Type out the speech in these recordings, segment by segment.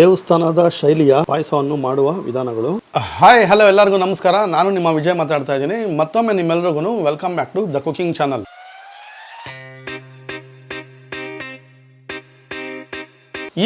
ದೇವಸ್ಥಾನದ ಶೈಲಿಯ ಪಾಯಸವನ್ನು ಮಾಡುವ ವಿಧಾನಗಳು. ಹಾಯ್ ಹಲೋ ಎಲ್ಲರಿಗೂ ನಮಸ್ಕಾರ. ನಾನು ನಿಮ್ಮ ವಿಜಯ್ ಮಾತಾಡ್ತಾ ಇದ್ದೀನಿ. ಮತ್ತೊಮ್ಮೆ ನಿಮ್ಮೆಲ್ಲರಿಗೂ welcome back to the cooking channel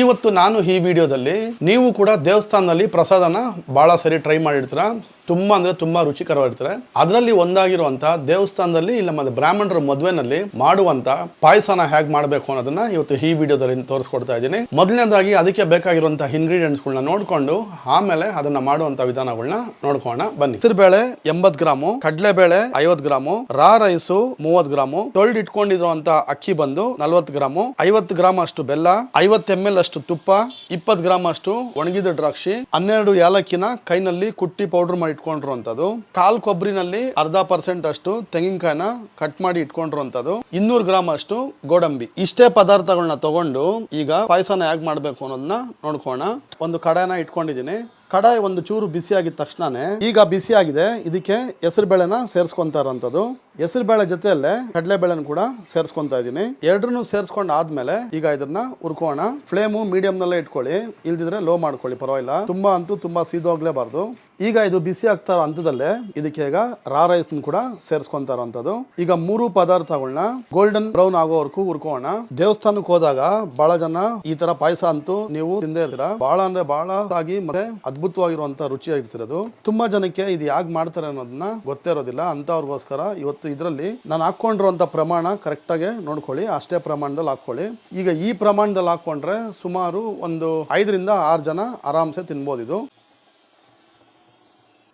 ಇವತ್ತು ನಾನು ಈ ವಿಡಿಯೋದಲ್ಲಿ ನೀವು ಕೂಡ ದೇವಸ್ಥಾನದಲ್ಲಿ ಪ್ರಸಾದನ ಭಾಳ ಸರಿ ಟ್ರೈ ಮಾಡಿರ್ತೀರ? ತುಂಬ ಅಂದರೆ ತುಂಬ ರುಚಿಕರವಾಗಿರ್ತಾರೆ ಅದರಲ್ಲಿ ಒಂದಾಗಿರುವಂಥ ದೇವಸ್ಥಾನದಲ್ಲಿ ಇಲ್ಲ ಮತ್ತೆ ಬ್ರಾಹ್ಮಣರ ಮದುವೆನಲ್ಲಿ ಮಾಡುವಂತ ಪಾಯಸನ ಹೇಗೆ ಮಾಡಬೇಕು ಅನ್ನೋದನ್ನ ಇವತ್ತು ಈ ವಿಡಿಯೋದಲ್ಲಿ ತೋರಿಸ್ಕೊಡ್ತಾ ಇದ್ದೀನಿ. ಮೊದಲನೇದಾಗಿ ಅದಕ್ಕೆ ಬೇಕಾಗಿರುವಂಥ ಇಂಗ್ರೀಡಿಯೆಂಟ್ಸ್ಗಳನ್ನ ನೋಡಿಕೊಂಡು ಆಮೇಲೆ ಅದನ್ನ ಮಾಡುವಂತ ವಿಧಾನಗಳನ್ನ ನೋಡ್ಕೋಣ ಬನ್ನಿ. ಹೆಸರುಬೇಳೆ ಎಂಬತ್ ಗ್ರಾಮು, ಕಡಲೆಬೇಳೆ ಐವತ್ ಗ್ರಾಮು, ರಾ ರೈಸು ಮೂವತ್ ಗ್ರಾಮು ತೊಳ್ದು ಇಟ್ಕೊಂಡಿರುವಂತ ಅಕ್ಕಿ ಬಂದು ನಲ್ವತ್ತು ಗ್ರಾಮು, ಐವತ್ತು ಗ್ರಾಮ್ ಅಷ್ಟು ಬೆಲ್ಲ, ಐವತ್ತು ಎಂ ಎಲ್ ಅಷ್ಟು ತುಪ್ಪ, ಇಪ್ಪತ್ತು ಗ್ರಾಮ್ ಅಷ್ಟು ಒಣಗಿದ ದ್ರಾಕ್ಷಿ, ಹನ್ನೆರಡು ಏಲಕ್ಕಿನ ಕೈನಲ್ಲಿ ಕುಟ್ಟಿ ಪೌಡರ್ ಮಾಡಿ ಇಟ್ಕೊಂಡಿರುವಂತದ್ದು ಕಾಲ್ ಕೊಬ್ಬರಿನಲ್ಲಿ ಅರ್ಧ ಪರ್ಸೆಂಟ್ ಅಷ್ಟು ತೆಂಗಿನಕಾಯಿನ ಕಟ್ ಮಾಡಿ ಇಟ್ಕೊಂಡಿರುವಂತದ್ದು ಇನ್ನೂರು ಗ್ರಾಮ್ ಅಷ್ಟು ಗೋಡಂಬಿ. ಇಷ್ಟೇ ಪದಾರ್ಥಗಳನ್ನ ತಗೊಂಡು ಈಗ ಪಾಯಸನ ಹೇಗೆ ಮಾಡಬೇಕು ಅನ್ನೋದನ್ನ ನೋಡ್ಕೋಣ ಒಂದು ಕಡಾಯನ ಇಟ್ಕೊಂಡಿದ್ದೀನಿ. ಕಡಾಯಿ ಒಂದು ಚೂರು ಬಿಸಿ ಆಗಿದ ತಕ್ಷಣನೇ ಈಗ ಬಿಸಿ ಆಗಿದೆ ಇದಕ್ಕೆ ಹೆಸರು ಬೇಳೆನ ಸೇರಿಸ್ಕೊಂತ ಇರೋಂಥದ್ದು. ಹೆಸರು ಬೇಳೆ ಜೊತೆಯಲ್ಲೇ ಕಡಲೆ ಬೇಳೆನ ಕೂಡ ಸೇರಿಸ್ಕೊಂತಾ ಇದ್ದೀನಿ. ಎರಡನ್ನೂ ಸೇರಿಸ್ಕೊಂಡು ಆದ್ಮೇಲೆ ಈಗ ಇದನ್ನ ಹುರ್ಕೋಣ ಫ್ಲೇಮು ಮೀಡಿಯಂ ನಲ್ಲೇ ಇಟ್ಕೊಳ್ಳಿ. ಇಲ್ದಿದ್ರೆ ಲೋ ಮಾಡ್ಕೊಳ್ಳಿ, ಪರವಾಗಿಲ್ಲ. ತುಂಬಾ ಅಂತೂ ತುಂಬಾ ಸೀದೋಗ್ಲೇಬಾರ್ದು. ಈಗ ಇದು ಬಿಸಿ ಆಗ್ತಾ ಇರೋ ಹಂತದಲ್ಲೇ ಇದಕ್ಕೆ ಈಗ ರಾ ರೈಸ್ ಕೂಡ ಸೇರಿಸ್ಕೊಂತ ಇರೋಂಥದ್ದು ಈಗ ಮೂರು ಪದಾರ್ಥಗಳನ್ನ ಗೋಲ್ಡನ್ ಬ್ರೌನ್ ಆಗೋವರೆಗೂ ಹುರ್ಕೋಣ ದೇವಸ್ಥಾನಕ್ಕೆ ಹೋದಾಗ ಬಹಳ ಜನ ಈ ತರ ಪಾಯಸ ಅಂತೂ ನೀವು ತಿಂದೇ ಇರ್ತೀರ? ಬಹಳ ಅಂದ್ರೆ ಬಹಳ ಆಗಿ ಮತ್ತೆ ಅದ್ಭುತವಾಗಿರುವಂತ ರುಚಿಯಾಗಿರ್ತಿರೋದು. ತುಂಬಾ ಜನಕ್ಕೆ ಇದು ಯಾಕೆ ಮಾಡ್ತಾರೆ ಅನ್ನೋದನ್ನ ಗೊತ್ತೇ ಇರೋದಿಲ್ಲ. ಅಂತವ್ರಿಗೋಸ್ಕರ ಇವತ್ತು ಇದರಲ್ಲಿ ನಾನು ಹಾಕೊಂಡಿರುವಂತ ಪ್ರಮಾಣ ಕರೆಕ್ಟಾಗಿ ನೋಡ್ಕೊಳ್ಳಿ, ಅಷ್ಟೇ ಪ್ರಮಾಣದಲ್ಲಿ ಹಾಕೊಳ್ಳಿ ಈಗ ಈ ಪ್ರಮಾಣದಲ್ಲಿ ಹಾಕೊಂಡ್ರೆ ಸುಮಾರು ಒಂದು ಐದರಿಂದ ಆರು ಜನ ಆರಾಮ್ಸೆ ತಿನ್ಬೋದು ಇದು.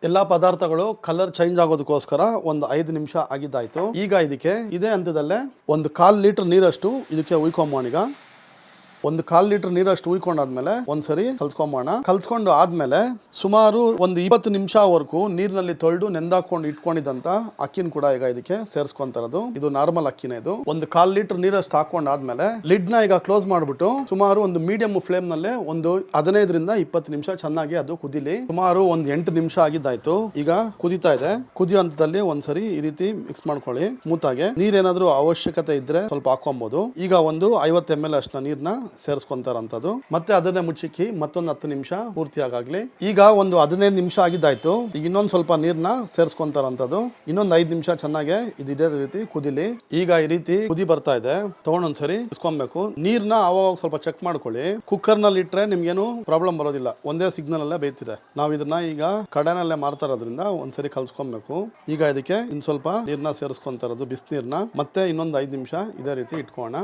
ಎಲ್ಲ ಪದಾರ್ಥಗಳು ಕಲರ್ ಚೇಂಜ್ ಆಗೋದಕ್ಕೋಸ್ಕರ ಒಂದು ಐದು ನಿಮಿಷ ಆಗಿದ್ದಾಯ್ತು. ಈಗ ಇದಕ್ಕೆ ಇದೇ ಹಂತದಲ್ಲೇ ಒಂದು ಕಾಲು ಲೀಟರ್ ನೀರಷ್ಟು ಇದಕ್ಕೆ ಉಯ್ಕೊಂಬೋಣ ಈಗ ಒಂದು ಕಾಲ್ ಲೀಟರ್ ನೀರಷ್ಟು ಉಯ್ಕೊಂಡಾದ್ಮೇಲೆ ಒಂದ್ಸರಿ ಕಲ್ಸ್ಕೊಂಬೋಣ ಕಲ್ಸ್ಕೊಂಡು ಆದ್ಮೇಲೆ ಸುಮಾರು ಒಂದು ಇಪ್ಪತ್ತು ನಿಮಿಷವರೆಗೂ ನೀರಿನಲ್ಲಿ ತೊಳೆದು ನೆಂದಾಕೊಂಡು ಇಟ್ಕೊಂಡಿದ್ದಂತ ಅಕ್ಕಿನ ಕೂಡ ಈಗ ಇದಕ್ಕೆ ಸೇರಿಸ್ಕೊಂತಾರದು ಇದು ನಾರ್ಮಲ್ ಅಕ್ಕಿನೇ ಇದು. ಒಂದು ಕಾಲ್ ಲೀಟರ್ ನೀರಷ್ಟು ಹಾಕೊಂಡಾದ್ಮೇಲೆ ಲಿಡ್ನ ಈಗ ಕ್ಲೋಸ್ ಮಾಡ್ಬಿಟ್ಟು ಸುಮಾರು ಒಂದು ಮೀಡಿಯಂ ಫ್ಲೇಮ್ನಲ್ಲಿ ಒಂದು ಹದಿನೈದರಿಂದ ಇಪ್ಪತ್ತು ನಿಮಿಷ ಚೆನ್ನಾಗಿ ಅದು ಕುದಿಲಿ. ಸುಮಾರು ಒಂದು ಎಂಟು ನಿಮಿಷ ಆಗಿದ್ದಾಯ್ತು. ಈಗ ಕುದಿತಾ ಇದೆ. ಕುದಿಯೋ ಹಂತದಲ್ಲಿ ಒಂದ್ಸರಿ ಈ ರೀತಿ ಮಿಕ್ಸ್ ಮಾಡ್ಕೊಳ್ಳಿ. ಸ್ಮೂತಾಗೆ ನೀರೇನಾದ್ರೂ ಅವಶ್ಯಕತೆ ಇದ್ರೆ ಸ್ವಲ್ಪ ಹಾಕೊಬಹುದು ಈಗ ಒಂದು ಐವತ್ತು ಎಂ ಎಲ್ ಅಷ್ಟು ನೀರ್ನ ಸೇರಿಸ್ಕೊಂತಾರಂತದ್ದು. ಮತ್ತೆ ಅದನ್ನೇ ಮುಚ್ಚಿಕ್ಕಿ ಮತ್ತೊಂದು ಹತ್ತು ನಿಮಿಷ ಪೂರ್ತಿಯಾಗಲಿ ಈಗ ಒಂದು ಹದಿನೈದು ನಿಮಿಷ ಆಗಿದ್ದಾಯ್ತು. ಈಗ ಇನ್ನೊಂದು ಸ್ವಲ್ಪ ನೀರನ್ನ ಸೇರಿಸ್ಕೊಂತಾರಂತದ್ದು. ಇನ್ನೊಂದು ಐದು ನಿಮಿಷ ಚೆನ್ನಾಗಿ ಇದು ಇದೇ ರೀತಿ ಕುದಿಲಿ. ಈಗ ಈ ರೀತಿ ಕುದಿ ಬರ್ತಾ ಇದೆ. ತಗೊಂಡೊಂದ್ಸರಿ ಇಸ್ಕೊಬೇಕು. ನೀರ್ನ ಅವಾಗ ಸ್ವಲ್ಪ ಚೆಕ್ ಮಾಡ್ಕೊಳ್ಳಿ. ಕುಕ್ಕರ್ನಲ್ಲಿ ಇಟ್ರೆ ನಿಮ್ಗೇನು ಪ್ರಾಬ್ಲಮ್ ಬರೋದಿಲ್ಲ. ಒಂದೇ ಸಿಗ್ನಲ್ ಅಲ್ಲೇ ಬೇಯ್ತಿದೆ. ನಾವು ಇದನ್ನ ಈಗ ಕಡೆನಲ್ಲೇ ಮಾರ್ತಾ ಇರೋದ್ರಿಂದ ಒಂದ್ಸರಿ ಕಲ್ಸ್ಕೊಬೇಕು. ಈಗ ಇದಕ್ಕೆ ಇನ್ ಸ್ವಲ್ಪ ನೀರ್ನ ಸೇರಿಸ್ಕೊಂತಾರದು ಬಿಸಿನೀರ್ನ. ಮತ್ತೆ ಇನ್ನೊಂದು ಐದು ನಿಮಿಷ ಇದೇ ರೀತಿ ಇಟ್ಕೋಣ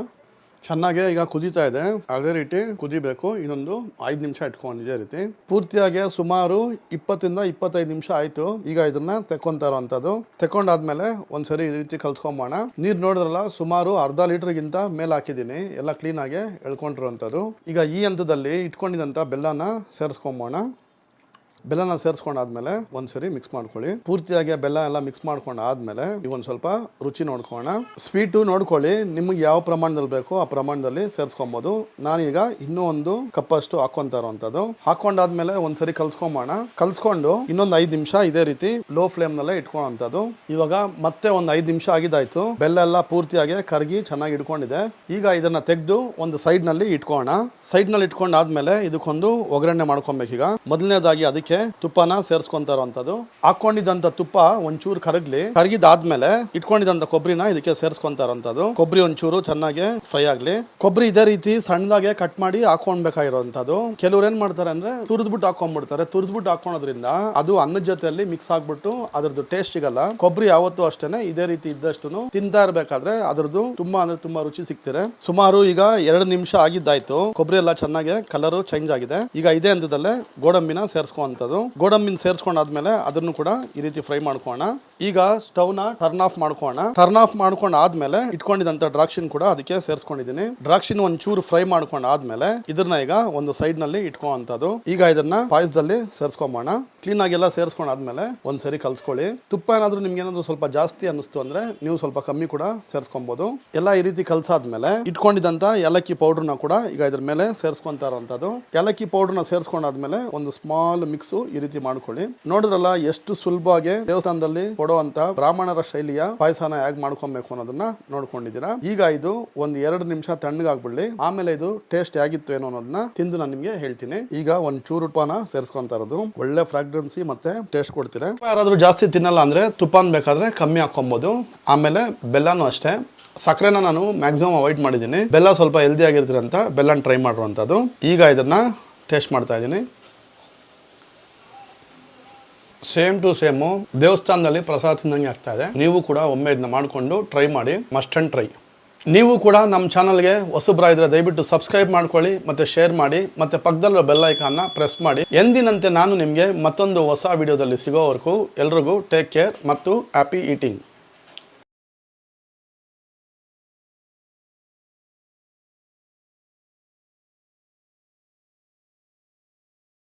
ಚೆನ್ನಾಗಿ ಈಗ ಕುದೀತಾ ಇದೆ. ಅದೇ ರೀತಿ ಕುದಿಬೇಕು. ಇನ್ನೊಂದು ಐದು ನಿಮಿಷ ಇಟ್ಕೊಂಡು ಇದೇ ರೀತಿ. ಪೂರ್ತಿಯಾಗಿ ಸುಮಾರು ಇಪ್ಪತ್ತಿಂದ ಇಪ್ಪತ್ತೈದು ನಿಮಿಷ ಆಯ್ತು. ಈಗ ಇದನ್ನ ತೆಕ್ಕೊಂತಾ ಇರೋವಂಥದ್ದು ತೆಕ್ಕೊಂಡಾದ್ಮೇಲೆ ಒಂದ್ಸರಿ ಈ ರೀತಿ ಕಲ್ಸ್ಕೊಂಬೋಣ ನೀರು ನೋಡಿದ್ರಲ್ಲ, ಸುಮಾರು ಅರ್ಧ ಲೀಟರ್ಗಿಂತ ಮೇಲೆ ಹಾಕಿದ್ದೀನಿ. ಎಲ್ಲ ಕ್ಲೀನಾಗಿ ಎಳ್ಕೊಂಡಿರುವಂಥದ್ದು ಈಗ ಈ ಹಂತದಲ್ಲಿ ಇಟ್ಕೊಂಡಿದ್ದಂಥ ಬೆಲ್ಲನ ಸೇರಿಸ್ಕೊಂಬೋಣ ಬೆಲ್ಲನ ಸೇರಿಸ್ಕೊಂಡಾದ್ಮೇಲೆ ಒಂದ್ಸರಿ ಮಿಕ್ಸ್ ಮಾಡ್ಕೊಳ್ಳಿ. ಪೂರ್ತಿಯಾಗಿ ಬೆಲ್ಲ ಎಲ್ಲ ಮಿಕ್ಸ್ ಮಾಡ್ಕೊಂಡು ಆದ್ಮೇಲೆ ಈಗ ಒಂದ್ ಸ್ವಲ್ಪ ರುಚಿ ನೋಡ್ಕೋಣ ಸ್ವೀಟು ನೋಡ್ಕೊಳ್ಳಿ. ನಿಮ್ಗೆ ಯಾವ ಪ್ರಮಾಣದಲ್ಲಿ ಬೇಕೋ ಆ ಪ್ರಮಾಣದಲ್ಲಿ ಸೇರಿಸ್ಕೊಬೋದು. ನಾನೀಗ ಇನ್ನೂ ಒಂದು ಕಪ್ ಅಷ್ಟು ಹಾಕೊಂತ ಇರೋವಂಥದ್ದು ಹಾಕೊಂಡಾದ್ಮೇಲೆ ಒಂದ್ಸರಿ ಕಲ್ಸ್ಕೊಂಬೋಣ ಕಲ್ಸ್ಕೊಂಡು ಇನ್ನೊಂದು ಐದು ನಿಮಿಷ ಇದೇ ರೀತಿ ಲೋ ಫ್ಲೇಮ್ ನಲ್ಲೇ ಇಟ್ಕೊಳ್ಳೋಂಥದ್ದು. ಇವಾಗ ಮತ್ತೆ ಒಂದು ಐದು ನಿಮಿಷ ಆಗಿದಾಯ್ತು. ಬೆಲ್ಲ ಎಲ್ಲ ಪೂರ್ತಿಯಾಗಿ ಕರಗಿ ಚೆನ್ನಾಗಿ ಇಟ್ಕೊಂಡಿದೆ ಈಗ ಇದನ್ನ ತೆಗೆದು ಒಂದು ಸೈಡ್ನಲ್ಲಿ ಇಟ್ಕೋಣ ಸೈಡ್ನಲ್ಲಿ ಇಟ್ಕೊಂಡಾದ್ಮೇಲೆ ಇದಕ್ಕೊಂದು ಒಗ್ಗರಣೆ ಮಾಡ್ಕೊಬೇಕೀಗ. ಮೊದಲನೇದಾಗಿ ಅದಕ್ಕೆ ತುಪ್ಪನ ಸೇರಿಸ್ಕೊಂತ ಇರೋಂಥದ್ದು ಹಾಕೊಂಡಿದ್ದಂತ ತುಪ್ಪ ಒಂಚೂರು ಕರಗ್ಲಿ. ಕರಗಿದಾದ್ಮೇಲೆ ಇಟ್ಕೊಂಡಿದ್ದಂತ ಕೊಬ್ಬರಿನ ಇದಕ್ಕೆ ಸೇರಿಸ್ಕೊಂತ ಇರೋಂಥದ್ದು ಕೊಬ್ಬರಿ ಒಂಚೂರು ಚೆನ್ನಾಗಿ ಫ್ರೈ ಆಗ್ಲಿ. ಕೊಬ್ಬರಿ ಇದೇ ರೀತಿ ಸಣ್ಣದಾಗೆ ಕಟ್ ಮಾಡಿ ಹಾಕೊಂಡ್ಬೇಕಾಗಿರೋಂಥದ್ದು ಕೆಲವ್ರು ಏನ್ ಮಾಡ್ತಾರೆ ಅಂದ್ರೆ ತುರಿದ್ಬಿಟ್ಟು ಹಾಕೊಂಡ್ಬಿಡ್ತಾರೆ ತುರಿದ್ಬಿಟ್ಟು ಹಾಕೊಳೋದ್ರಿಂದ ಅದು ಅನ್ನದ ಜೊತೆಯಲ್ಲಿ ಮಿಕ್ಸ್ ಆಗ್ಬಿಟ್ಟು ಅದ್ರದ್ದು ಟೇಸ್ಟ್ ಸಿಗಲ್ಲ. ಕೊಬ್ಬರಿ ಯಾವತ್ತೂ ಅಷ್ಟೇನೆ, ಇದೇ ರೀತಿ ಇದ್ದಷ್ಟು ತಿಂತಾ ಇರ್ಬೇಕಾದ್ರೆ ಅದ್ರದ್ದು ತುಂಬಾ ಅಂದ್ರೆ ತುಂಬಾ ರುಚಿ ಸಿಗ್ತಿದೆ. ಸುಮಾರು ಈಗ ಎರಡು ನಿಮಿಷ ಆಗಿದ್ದಾಯ್ತು. ಕೊಬ್ಬರಿ ಎಲ್ಲ ಚೆನ್ನಾಗಿ ಕಲರ್ ಚೇಂಜ್ ಆಗಿದೆ. ಈಗ ಇದೇ ಹಂತದಲ್ಲೇ ಗೋಡಂಬಿನ ಸೇರಿಸ್ಕೊಂತದ್ದು ಗೋಡಂಬಿನ ಸೇರಿಸ್ಕೊಂಡಾದ್ಮೇಲೆ ಅದನ್ನು ಕೂಡ ಈ ರೀತಿ ಫ್ರೈ ಮಾಡ್ಕೋಣ ಈಗ ಸ್ಟವ್ನ ಟರ್ನ್ ಆಫ್ ಮಾಡ್ಕೋಣ ಟರ್ನ್ ಆಫ್ ಮಾಡ್ಕೊಂಡ್ ಆದ್ಮೇಲೆ ಇಟ್ಕೊಂಡಿದಂತ ದ್ರಾಕ್ಷಿನ ಕೂಡ ಅದಕ್ಕೆ ಸೇರಿಸ್ಕೊಂಡಿದ್ದೀನಿ. ದ್ರಾಕ್ಷಿನ ಒಂಚೂರು ಫ್ರೈ ಮಾಡ್ಕೊಂಡ್ ಆದ್ಮೇಲೆ ಇದನ್ನ ಈಗ ಒಂದು ಸೈಡ್ನಲ್ಲಿ ಇಟ್ಕೊಳ್ಳೋಂಥದ್ದು ಈಗ ಇದನ್ನ ಪಾಯಸದಲ್ಲಿ ಸೇರಿಸ್ಕೊಂಬೋಣ ಕ್ಲೀನ್ ಆಗಿ ಎಲ್ಲ ಒಂದ್ ಒಂದ್ಸರಿ ಕಲ್ಸ್ಕೊಳ್ಳಿ. ತುಪ್ಪ ಏನಾದ್ರೂ ನಿಮ್ಗೆ ಏನಾದ್ರು ಸ್ವಲ್ಪ ಜಾಸ್ತಿ ಅನ್ನಿಸ್ತು ಅಂದ್ರೆ ನೀವು ಸ್ವಲ್ಪ ಕಮ್ಮಿ ಕೂಡ ಸೇರಿಸ್ಕೊಬಹುದು ಎಲ್ಲ ಈ ರೀತಿ ಕಲ್ಸಾದ್ಮೇಲೆ ಇಟ್ಕೊಂಡಿದಂತ ಏಲಕ್ಕಿ ಪೌಡರ್ನ ಕೂಡ ಈಗ ಇದ್ರ ಮೇಲೆ ಸೇರಿಸ್ಕೊಂತ ಇರೋಂಥದ್ದು. ಏಲಕ್ಕಿ ನ ಸೇರಿಸ್ಕೊಂಡಾದ್ಮೇಲೆ ಒಂದು ಸ್ಮಾಲ್ ಮಿಕ್ಸ್ ಈ ರೀತಿ ಮಾಡ್ಕೊಳ್ಳಿ. ನೋಡಿದ್ರಲ್ಲ ಎಷ್ಟು ಸುಲಭವಾಗಿ ದೇವಸ್ಥಾನದಲ್ಲಿ ಕೊಡುವಂತ ಬ್ರಾಹ್ಮಣರ ಶೈಲಿಯ ಪಾಯಸನ ಹೇಗ್ ಮಾಡ್ಕೊಬೇಕು ಅನ್ನೋದನ್ನ ನೋಡ್ಕೊಂಡಿದ್ದೀರಾ. ಈಗ ಇದು ಒಂದ್ ಎರಡು ನಿಮಿಷ ತಣ್ಣಗಾಗ್ಬಿಡ್ಲಿ. ಆಮೇಲೆ ಇದು ಟೇಸ್ಟ್ ಆಗಿತ್ತು ಏನೋ ಅನ್ನೋದನ್ನ ತಿಂದು ನಾನು ನಿಮ್ಗೆ ಹೇಳ್ತೀನಿ. ಈಗ ಒಂದ್ ಚೂರು ತುಪ್ಪನ ಸೇರಿಸ್ಕೊಂತ ಇರೋದು. ಒಳ್ಳೆ ಫ್ರಾಗ್ರೆನ್ಸಿ ಮತ್ತೆ ಟೇಸ್ಟ್ ಕೊಡ್ತೀರಾ. ಯಾರಾದ್ರೂ ಜಾಸ್ತಿ ತಿನ್ನಲ್ಲ ಅಂದ್ರೆ ತುಪ್ಪನ ಬೇಕಾದ್ರೆ ಕಮ್ಮಿ ಹಾಕೊಬಹುದು ಆಮೇಲೆ ಬೆಲ್ಲನೂ ಅಷ್ಟೇ. ಸಕ್ಕರೆನ ನಾನು ಮ್ಯಾಕ್ಸಿಮಮ್ ಅವಾಯ್ಡ್ ಮಾಡಿದ್ದೀನಿ. ಬೆಲ್ಲ ಸ್ವಲ್ಪ ಹೆಲ್ದಿ ಆಗಿರ್ತೀರಂತ ಬೆಲ್ಲನ ಟ್ರೈ ಮಾಡಿರುವಂಥದ್ದು ಈಗ ಇದನ್ನ ಟೇಸ್ಟ್ ಮಾಡ್ತಾ ಇದ್ದೀನಿ. ಸೇಮ್ ಟು ಸೇಮು ದೇವಸ್ಥಾನದಲ್ಲಿ ಪ್ರಸಾದ ತಿಂದಂಗೆ ಆಗ್ತಾ ಇದೆ. ನೀವು ಕೂಡ ಒಮ್ಮೆ ಇದನ್ನ ಮಾಡಿಕೊಂಡು ಟ್ರೈ ಮಾಡಿ ಮಸ್ಟ್ ಅಂಡ್ ಟ್ರೈ ನೀವು ಕೂಡ ನಮ್ಮ ಚಾನಲ್ಗೆ ಹೊಸಬ್ರ ಇದ್ರೆ ದಯವಿಟ್ಟು ಸಬ್ಸ್ಕ್ರೈಬ್ ಮಾಡ್ಕೊಳ್ಳಿ, ಮತ್ತೆ ಶೇರ್ ಮಾಡಿ, ಮತ್ತು ಪಕ್ಕದಲ್ಲಿರೋ ಬೆಲ್ ಐಕಾನ್ನ ಪ್ರೆಸ್ ಮಾಡಿ. ಎಂದಿನಂತೆ ನಾನು ನಿಮಗೆ ಮತ್ತೊಂದು ಹೊಸ ವಿಡಿಯೋದಲ್ಲಿ ಸಿಗೋವರೆಗೂ ಎಲ್ರಿಗೂ ಟೇಕ್ ಕೇರ್ ಮತ್ತು ಹ್ಯಾಪಿ ಈಟಿಂಗ್